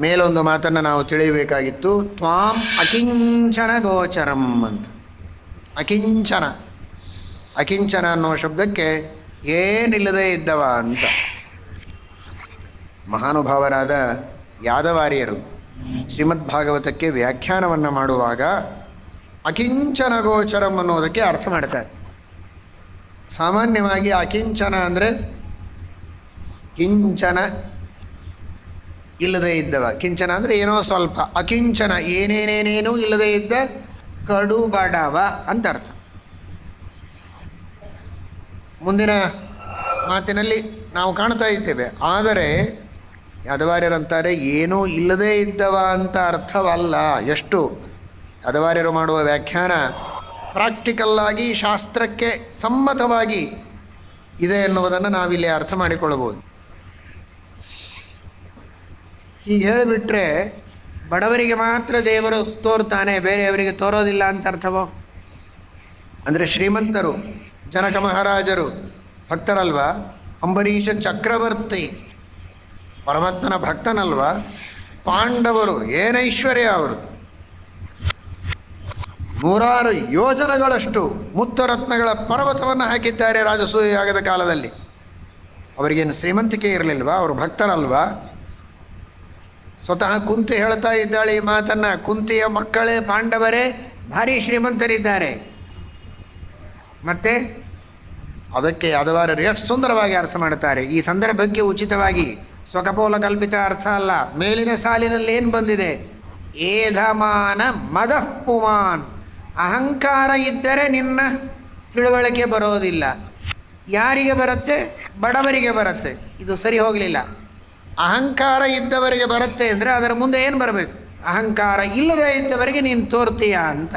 ಮೇಲೊಂದು ಮಾತನ್ನು ನಾವು ತಿಳಿಯಬೇಕಾಗಿತ್ತು. ತ್ವಾಂ ಅಕಿಂಚನ ಗೋಚರಂ ಅಂತ. ಅಕಿಂಚನ. ಅಕಿಂಚನ ಅನ್ನೋ ಶಬ್ದಕ್ಕೆ ಏನಿಲ್ಲದೆ ಇದ್ದವ ಅಂತ. ಮಹಾನುಭಾವರಾದ ಯಾದವಾರ್ಯರು ಶ್ರೀಮದ್ ಭಾಗವತಕ್ಕೆ ವ್ಯಾಖ್ಯಾನವನ್ನು ಮಾಡುವಾಗ ಅಕಿಂಚನ ಗೋಚರಂ ಅನ್ನೋದಕ್ಕೆ ಅರ್ಥ ಮಾಡ್ತಾರೆ. ಸಾಮಾನ್ಯವಾಗಿ ಅಕಿಂಚನ ಅಂದರೆ ಕಿಂಚನ ಇಲ್ಲದೇ ಇದ್ದವ. ಕಿಂಚನ ಅಂದರೆ ಏನೋ ಸ್ವಲ್ಪ. ಅಕಿಂಚನ ಏನೇನೇನೇನೂ ಇಲ್ಲದೇ ಇದ್ದ ಕಡು ಬಡವ ಅಂತ ಅರ್ಥ. ಮುಂದಿನ ಮಾತಿನಲ್ಲಿ ನಾವು ಕಾಣ್ತಾ ಇದ್ದೇವೆ. ಆದರೆ ಯಾದವಾರ್ಯರಂತಾರೆ ಏನೂ ಇಲ್ಲದೇ ಇದ್ದವ ಅಂತ ಅರ್ಥವಲ್ಲ. ಎಷ್ಟು? ಯಾದವಾರ್ಯರು ಮಾಡುವ ವ್ಯಾಖ್ಯಾನ ಪ್ರಾಕ್ಟಿಕಲ್ಲಾಗಿ ಶಾಸ್ತ್ರಕ್ಕೆ ಸಮ್ಮತವಾಗಿ ಇದೆ ಎನ್ನುವುದನ್ನು ನಾವಿಲ್ಲಿ ಅರ್ಥ ಮಾಡಿಕೊಳ್ಳಬಹುದು. ಹೀಗೆ ಹೇಳಿಬಿಟ್ರೆ ಬಡವರಿಗೆ ಮಾತ್ರ ದೇವರು ತೋರ್ತಾನೆ, ಬೇರೆಯವರಿಗೆ ತೋರೋದಿಲ್ಲ ಅಂತ ಅರ್ಥವೋ? ಅಂದರೆ ಶ್ರೀಮಂತರು, ಜನಕ ಮಹಾರಾಜರು, ಭಕ್ತರಲ್ವಾ? ಅಂಬರೀಷ ಚಕ್ರವರ್ತಿ, ಪರಮಾತ್ಮನ ಭಕ್ತನಲ್ವಾ? ಪಾಂಡವರು, ಏನೈಶ್ವರ್ಯ ಅವರು. ನೂರಾರು ಯೋಜನೆಗಳಷ್ಟು ಮುತ್ತರತ್ನಗಳ ಪರ್ವತವನ್ನು ಹಾಕಿದ್ದಾರೆ ರಾಜಸೂಯ ಯಾಗದ ಕಾಲದಲ್ಲಿ. ಅವರಿಗೇನು ಶ್ರೀಮಂತಿಕೆ ಇರಲಿಲ್ವಾ? ಅವರು ಭಕ್ತರಲ್ವಾ? ಸ್ವತಃ ಕುಂತಿ ಹೇಳ್ತಾ ಇದ್ದಾಳೆ ಈ ಮಾತನ್ನು. ಕುಂತಿಯ ಮಕ್ಕಳೇ ಪಾಂಡವರೇ, ಭಾರಿ ಶ್ರೀಮಂತರಿದ್ದಾರೆ. ಮತ್ತೆ ಅದಕ್ಕೆ ಯಾದವಾರರು ಎಷ್ಟು ಸುಂದರವಾಗಿ ಅರ್ಥ ಮಾಡುತ್ತಾರೆ. ಈ ಸಂದರ್ಭಕ್ಕೆ ಉಚಿತವಾಗಿ ಸ್ವಕಪೋಲ ಕಲ್ಪಿತ ಅರ್ಥ ಅಲ್ಲ. ಮೇಲಿನ ಸಾಲಿನಲ್ಲಿ ಏನು ಬಂದಿದೆ? ಏಧಮಾನ ಮದಃಪುಮಾನ್. ಅಹಂಕಾರ ಇದ್ದರೆ ನಿನ್ನ ತಿಳುವಳಿಕೆ ಬರೋದಿಲ್ಲ. ಯಾರಿಗೆ ಬರುತ್ತೆ? ಬಡವರಿಗೆ ಬರುತ್ತೆ. ಇದು ಸರಿ ಹೋಗಲಿಲ್ಲ. ಅಹಂಕಾರ ಇದ್ದವರಿಗೆ ಬರುತ್ತೆ ಅಂದರೆ ಅದರ ಮುಂದೆ ಏನು ಬರಬೇಕು? ಅಹಂಕಾರ ಇಲ್ಲದೇ ಇದ್ದವರಿಗೆ ನೀನು ತೋರ್ತೀಯ ಅಂತ.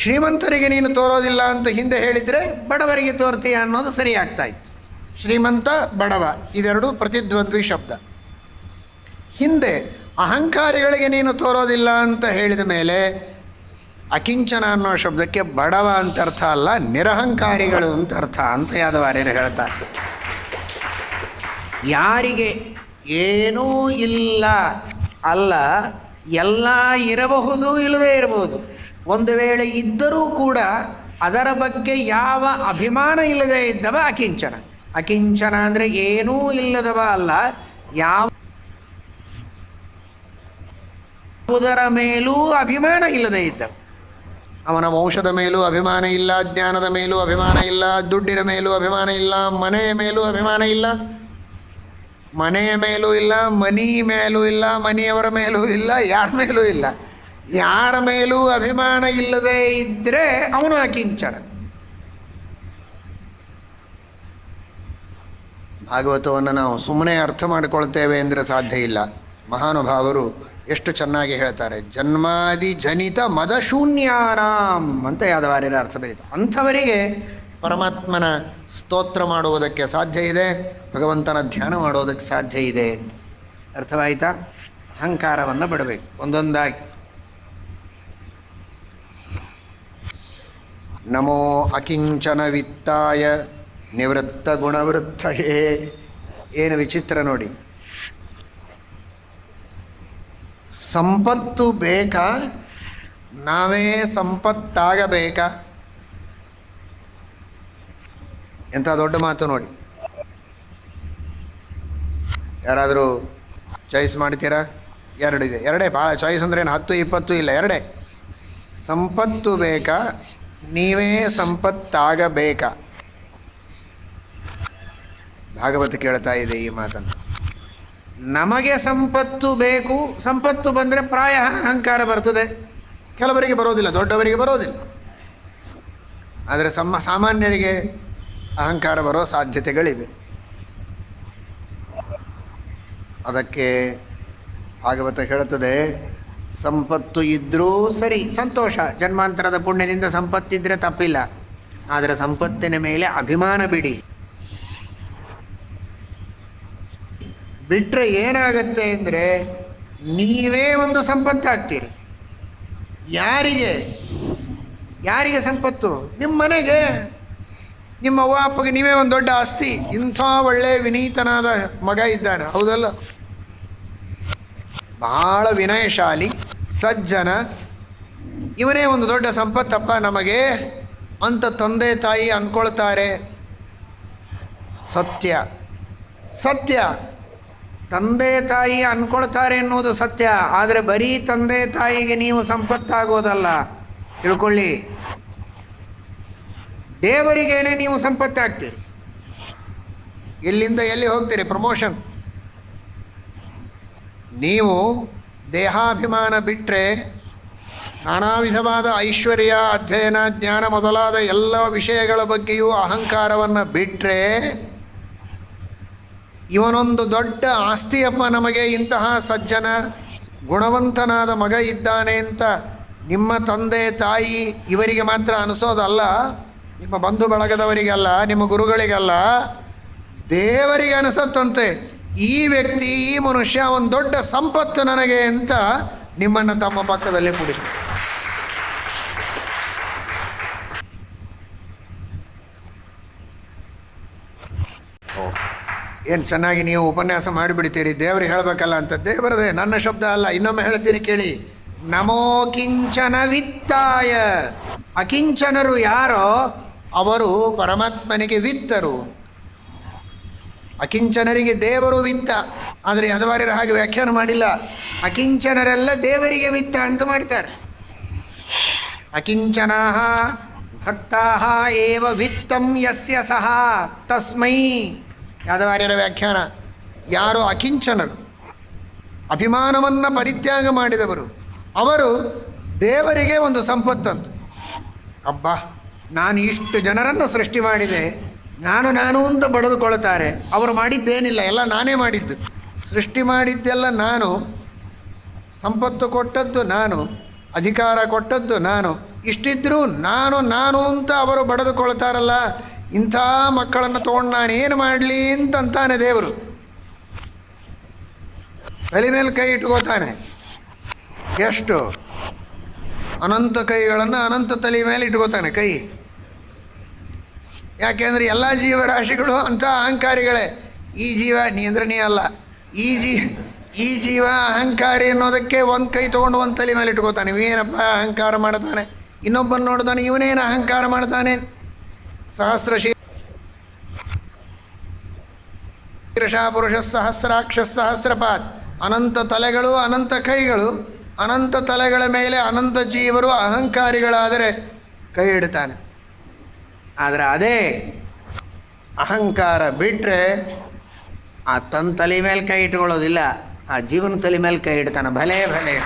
ಶ್ರೀಮಂತರಿಗೆ ನೀನು ತೋರೋದಿಲ್ಲ ಅಂತ ಹಿಂದೆ ಹೇಳಿದರೆ ಬಡವರಿಗೆ ತೋರ್ತೀಯ ಅನ್ನೋದು ಸರಿ ಆಗ್ತಾ ಇತ್ತು. ಶ್ರೀಮಂತ, ಬಡವ, ಇದೆರಡು ಪ್ರತಿದ್ವಂದ್ವಿ ಶಬ್ದ. ಹಿಂದೆ ಅಹಂಕಾರಿಗಳಿಗೆ ನೀನು ತೋರೋದಿಲ್ಲ ಅಂತ ಹೇಳಿದ ಮೇಲೆ ಅಕಿಂಚನ ಅನ್ನೋ ಶಬ್ದಕ್ಕೆ ಬಡವ ಅಂತ ಅರ್ಥ ಅಲ್ಲ, ನಿರಹಂಕಾರಿಗಳು ಅಂತ ಅರ್ಥ ಅಂತ ಯಾದವಾರ್ಯರು ಹೇಳ್ತಾರೆ. ಯಾರಿಗೆ ಏನೂ ಇಲ್ಲ. ಅಲ್ಲ, ಎಲ್ಲ ಇರಬಹುದು, ಇಲ್ಲದೇ ಇರಬಹುದು. ಒಂದು ವೇಳೆ ಇದ್ದರೂ ಕೂಡ ಅದರ ಬಗ್ಗೆ ಯಾವ ಅಭಿಮಾನ ಇಲ್ಲದೆ ಇದ್ದವ ಅಕಿಂಚನ. ಅಕಿಂಚನ ಅಂದರೆ ಏನೂ ಇಲ್ಲದವ ಅಲ್ಲ, ಯಾವ ಯಾವುದರ ಮೇಲೂ ಅಭಿಮಾನ ಇಲ್ಲದೆ ಇದ್ದವ. ಅವನ ವಂಶದ ಮೇಲೂ ಅಭಿಮಾನ ಇಲ್ಲ, ಜ್ಞಾನದ ಮೇಲೂ ಅಭಿಮಾನ ಇಲ್ಲ, ದುಡ್ಡಿನ ಮೇಲೂ ಅಭಿಮಾನ ಇಲ್ಲ, ಮನೆಯ ಮೇಲೂ ಅಭಿಮಾನ ಇಲ್ಲ. ಮನೆಯ ಮೇಲೂ ಇಲ್ಲ, ಮನಿ ಮೇಲೂ ಇಲ್ಲ, ಮನೆಯವರ ಮೇಲೂ ಇಲ್ಲ, ಯಾರ ಮೇಲೂ ಇಲ್ಲ. ಯಾರ ಮೇಲೂ ಅಭಿಮಾನ ಇಲ್ಲದೆ ಇದ್ದರೆ ಅವನು ಅಕಿಂಚನ ಭಾಗವತವನ್ನು ನಾವು ಸುಮ್ಮನೆ ಅರ್ಥ ಮಾಡಿಕೊಳ್ತೇವೆ ಅಂದರೆ ಸಾಧ್ಯ ಇಲ್ಲ. ಮಹಾನುಭಾವರು ಎಷ್ಟು ಚೆನ್ನಾಗಿ ಹೇಳ್ತಾರೆ, ಜನ್ಮಾದಿ ಜನಿತ ಮದಶೂನ್ಯಾನಾಂ ಅಂತ ಯಾದವಾರ್ಯರ ಅರ್ಥ ಬರೀತು. ಅಂಥವರಿಗೆ ಪರಮಾತ್ಮನ ಸ್ತೋತ್ರ ಮಾಡುವುದಕ್ಕೆ ಸಾಧ್ಯ ಇದೆ, ಭಗವಂತನ ಧ್ಯಾನ ಮಾಡೋದಕ್ಕೆ ಸಾಧ್ಯ ಇದೆ ಅಂತ. ಅರ್ಥವಾಯಿತಾ? ಅಹಂಕಾರವನ್ನು ಬಿಡಬೇಕು. ಒಂದೊಂದಾಗಿ. ನಮೋ ಅಕಿಂಚನ ವಿತ್ತಾಯ ನಿವೃತ್ತ ಗುಣವೃತ್ತಯೇ. ಏನು ವಿಚಿತ್ರ ನೋಡಿ. ಸಂಪತ್ತು ಬೇಕಾ? ನಾವೇ ಸಂಪತ್ತಾಗಬೇಕಾ? ಎಂಥ ದೊಡ್ಡ ಮಾತು ನೋಡಿ. ಯಾರಾದರೂ ಚಾಯ್ಸ್ ಮಾಡ್ತೀರಾ? ಎರಡಿದೆ. ಎರಡೇ, ಭಾಳ ಚಾಯ್ಸ್ ಅಂದ್ರೆ ಏನು? ಹತ್ತು, ಇಪ್ಪತ್ತು ಇಲ್ಲ, ಎರಡೇ. ಸಂಪತ್ತು ಬೇಕಾ? ನೀವೇ ಸಂಪತ್ತಾಗಬೇಕಾ? ಭಾಗವತ ಕೇಳ್ತಾ ಇದೆ ಈ ಮಾತನ್ನು. ನಮಗೆ ಸಂಪತ್ತು ಬೇಕು. ಸಂಪತ್ತು ಬಂದರೆ ಪ್ರಾಯ ಅಹಂಕಾರ ಬರ್ತದೆ. ಕೆಲವರಿಗೆ ಬರೋದಿಲ್ಲ, ದೊಡ್ಡವರಿಗೆ ಬರೋದಿಲ್ಲ. ಆದರೆ ಸಮ, ಸಾಮಾನ್ಯರಿಗೆ ಅಹಂಕಾರ ಬರೋ ಸಾಧ್ಯತೆಗಳಿವೆ. ಅದಕ್ಕೆ ಭಾಗವತ ಹೇಳುತ್ತದೆ, ಸಂಪತ್ತು ಇದ್ದರೂ ಸರಿ, ಸಂತೋಷ. ಜನ್ಮಾಂತರದ ಪುಣ್ಯದಿಂದ ಸಂಪತ್ತಿದ್ದರೆ ತಪ್ಪಿಲ್ಲ. ಆದರೆ ಸಂಪತ್ತಿನ ಮೇಲೆ ಅಭಿಮಾನ ಬಿಡಿ. ಬಿಟ್ಟರೆ ಏನಾಗುತ್ತೆ ಅಂದರೆ, ನೀವೇ ಒಂದು ಸಂಪತ್ತಾಗ್ತೀರಿ. ಯಾರಿಗೆ? ಯಾರಿಗೆ ಸಂಪತ್ತು? ನಿಮ್ಮ ಮನೆಗೆ ನಿಮ್ಮ ಅವ್ವ ಅಪ್ಪಗೆ ನೀವೇ ಒಂದು ದೊಡ್ಡ ಆಸ್ತಿ. ಇಂಥ ಒಳ್ಳೆ ವಿನೀತನಾದ ಮಗ ಇದ್ದಾನೆ. ಹೌದಲ್ಲ? ಬಹಳ ವಿನಯಶಾಲಿ, ಸಜ್ಜನ. ಇವನೇ ಒಂದು ದೊಡ್ಡ ಸಂಪತ್ತಪ್ಪ ನಮಗೆ. ಅಂತ ತಂದೆ ತಾಯಿ ಅಂದ್ಕೊಳ್ತಾರೆ. ಸತ್ಯ. ಸತ್ಯ. ತಂದೆ ತಾಯಿ ಅಂದ್ಕೊಳ್ತಾರೆ ಎನ್ನುವುದು ಸತ್ಯ. ಆದರೆ ಬರೀ ತಂದೆ ತಾಯಿಗೆ ನೀವು ಸಂಪತ್ತಾಗೋದಲ್ಲ. ತಿಳ್ಕೊಳ್ಳಿ. ದೇವರಿಗೇನೆ ನೀವು ಸಂಪತ್ತಾಗ್ತೀರಿ. ಇಲ್ಲಿಂದ ಎಲ್ಲಿ ಹೋಗ್ತೀರಿ? ಪ್ರಮೋಷನ್ ನೀವು ದೇಹಾಭಿಮಾನ ಬಿಟ್ಟರೆ ನಾನಾ ವಿಧವಾದ ಐಶ್ವರ್ಯ, ಅಧ್ಯಯನ, ಜ್ಞಾನ ಮೊದಲಾದ ಎಲ್ಲ ವಿಷಯಗಳ ಬಗ್ಗೆಯೂ ಅಹಂಕಾರವನ್ನು ಬಿಟ್ಟರೆ ಇವನೊಂದು ದೊಡ್ಡ ಆಸ್ತಿಯಪ್ಪ ನಮಗೆ ಇಂತಹ ಸಜ್ಜನ, ಗುಣವಂತನಾದ ಮಗ ಇದ್ದಾನೆ ಅಂತ ನಿಮ್ಮ ತಂದೆ, ತಾಯಿ ಇವರಿಗೆ ಮಾತ್ರ ಅನಿಸೋದಲ್ಲ. ನಿಮ್ಮ ಬಂಧು ಬಳಗದವರಿಗೆಲ್ಲ, ನಿಮ್ಮ ಗುರುಗಳಿಗೆಲ್ಲ ದೇವರಿಗೆ ಅನಿಸತ್ತಂತೆ. ಈ ವ್ಯಕ್ತಿ, ಈ ಮನುಷ್ಯ ಒಂದು ದೊಡ್ಡ ಸಂಪತ್ತು ನನಗೆ ಅಂತ ನಿಮ್ಮನ್ನು ತಮ್ಮ ಪಕ್ಕದಲ್ಲೇ ಕೂಡಿಸ ಏನು ಚೆನ್ನಾಗಿ ನೀವು ಉಪನ್ಯಾಸ ಮಾಡಿಬಿಡ್ತೀರಿ. ದೇವರು ಹೇಳಬೇಕಲ್ಲ ಅಂತ. ದೇವರದೇ, ನನ್ನ ಶಬ್ದ ಅಲ್ಲ. ಇನ್ನೊಮ್ಮೆ ಹೇಳ್ತೀನಿ ಕೇಳಿ. ನಮೋ ಕಿಂಚನ ವಿತ್ತಾಯ ಅಕಿಂಚನರು ಯಾರೋ, ಅವರು ಪರಮಾತ್ಮನಿಗೆ ವಿತ್ತರು. ಅಕಿಂಚನರಿಗೆ ದೇವರು ವಿತ್ತ. ಆದರೆ ಯದವಾರ್ಯರು ಹಾಗೆ ವ್ಯಾಖ್ಯಾನ ಮಾಡಿಲ್ಲ. ಅಕಿಂಚನರೆಲ್ಲ ದೇವರಿಗೆ ವಿತ್ತ ಅಂತ ಮಾಡ್ತಾರೆ. ಅಕಿಂಚನ ಭಕ್ತಾ ಏವ ವಿತ್ತಂ ಯಸ್ಯ ಸಹ ತಸ್ಮೈ. ಯಾದವಾರ್ಯರ ವ್ಯಾಖ್ಯಾನ. ಯಾರು ಅಕಿಂಚನರು. ಅಭಿಮಾನವನ್ನು ಪರಿತ್ಯಾಗ ಮಾಡಿದವರು. ಅವರು ದೇವರಿಗೆ ಒಂದು ಸಂಪತ್ತಂತ. ಅಬ್ಬಾ, ನಾನು ಇಷ್ಟು ಜನರನ್ನು ಸೃಷ್ಟಿ ಮಾಡಿದೆ, ನಾನು ನಾನು ಅಂತ ಬಡಿದುಕೊಳ್ತಾರೆ. ಅವರು ಮಾಡಿದ್ದೇನಿಲ್ಲ, ಎಲ್ಲ ನಾನೇ ಮಾಡಿದ್ದು. ಸೃಷ್ಟಿ ಮಾಡಿದ್ದೆಲ್ಲ ನಾನು, ಸಂಪತ್ತು ಕೊಟ್ಟದ್ದು ನಾನು, ಅಧಿಕಾರ ಕೊಟ್ಟದ್ದು ನಾನು. ಇಷ್ಟಿದ್ರೂ ನಾನು ನಾನು ಅಂತ ಅವರು ಬಡಿದುಕೊಳ್ತಾರಲ್ಲ, ಇಂಥ ಮಕ್ಕಳನ್ನು ತೊಗೊಂಡು ನಾನೇನು ಮಾಡಲಿ ಅಂತಂತಾನೆ ದೇವರು. ತಲೆ ಮೇಲೆ ಕೈ ಇಟ್ಕೋತಾನೆ. ಎಷ್ಟು? ಅನಂತ ಕೈಗಳನ್ನು ಅನಂತ ತಲೆ ಮೇಲೆ ಇಟ್ಕೋತಾನೆ ಕೈ. ಯಾಕೆಂದರೆ ಎಲ್ಲ ಜೀವರಾಶಿಗಳು ಅಂಥ ಅಹಂಕಾರಿಗಳೇ. ಈ ಜೀವ ನೀ ಅಂದ್ರೆ ನೀ ಅಲ್ಲ. ಈ ಜೀ, ಈ ಜೀವ ಅಹಂಕಾರಿ ಅನ್ನೋದಕ್ಕೆ ಒಂದು ಕೈ ತೊಗೊಂಡು ಒಂದು ತಲೆ ಮೇಲೆ ಇಟ್ಕೋತಾನೆ. ಇವೇನಪ್ಪ ಅಹಂಕಾರ ಮಾಡ್ತಾನೆ? ಇನ್ನೊಬ್ಬನ ನೋಡ್ತಾನೆ ಇವನೇನು ಅಹಂಕಾರ ಮಾಡ್ತಾನೆ? ಸಹಸ್ರ ಶೀರ್ಷ ಪುರುಷ ಸಹಸ್ರಾಕ್ಷ ಸಹಸ್ರಪಾತ್ ಅನಂತ ತಲೆಗಳು, ಅನಂತ ಕೈಗಳು ಅನಂತ ತಲೆಗಳ ಮೇಲೆ ಅನಂತ ಜೀವರು ಅಹಂಕಾರಿಗಳಾದರೆ ಕೈ ಇಡ್ತಾನೆ ಆದರೆ ಅದೇ ಅಹಂಕಾರ ಬಿಟ್ಟರೆ ಆ ತನ್ನ ತಲೆ ಮೇಲೆ ಕೈ ಇಟ್ಕೊಳ್ಳೋದಿಲ್ಲ ಆ ಜೀವನ ತಲೆ ಮೇಲೆ ಕೈ ಇಡ್ತಾನೆ. ಭಲೇ, ಭಲೆ.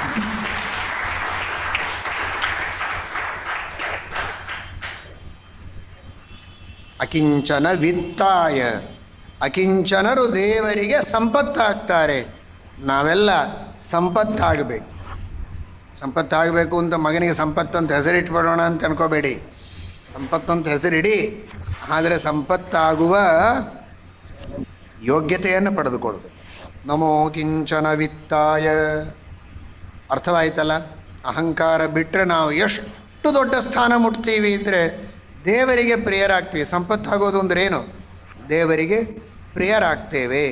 ಅಕಿಂಚನ ವಿತ್ತಾಯ. ಅಕಿಂಚನರು ದೇವರಿಗೆ ಸಂಪತ್ತಾಗ್ತಾರೆ. ನಾವೆಲ್ಲ ಸಂಪತ್ತಾಗಬೇಕು. ಸಂಪತ್ತಾಗಬೇಕು ಅಂತ ಮಗನಿಗೆ ಸಂಪತ್ತಂತ ಹೆಸರಿಟ್ಬಿಡೋಣ ಅಂತ ಅನ್ಕೋಬೇಡಿ. ಸಂಪತ್ತಂತ ಹೆಸರಿಡಿ. ಆದರೆ ಸಂಪತ್ತಾಗುವ ಯೋಗ್ಯತೆಯನ್ನು ಪಡೆದುಕೊಳ್ಬೇಕು ನಮೋ ಕಿಂಚನ ವಿತ್ತಾಯ. ಅರ್ಥವಾಯ್ತಲ್ಲ? ಅಹಂಕಾರ ಬಿಟ್ಟರೆ ನಾವು ಎಷ್ಟು ದೊಡ್ಡ ಸ್ಥಾನ ಮುಟ್ತೀವಿ ಅಂದರೆ ದೇವರಿಗೆ ಪ್ರಿಯರಾಗ್ತೀವಿ. ಸಂಪತ್ತಾಗೋದು ಅಂದ್ರೆ ಏನು? ದೇವರಿಗೆ ಪ್ರಿಯರಾಗ್ತೇವೆ.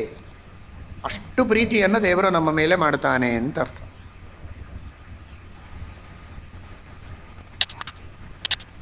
ಅಷ್ಟು ಪ್ರೀತಿಯನ್ನು ದೇವರು ನಮ್ಮ ಮೇಲೆ ಮಾಡ್ತಾನೆ ಅಂತ ಅರ್ಥ.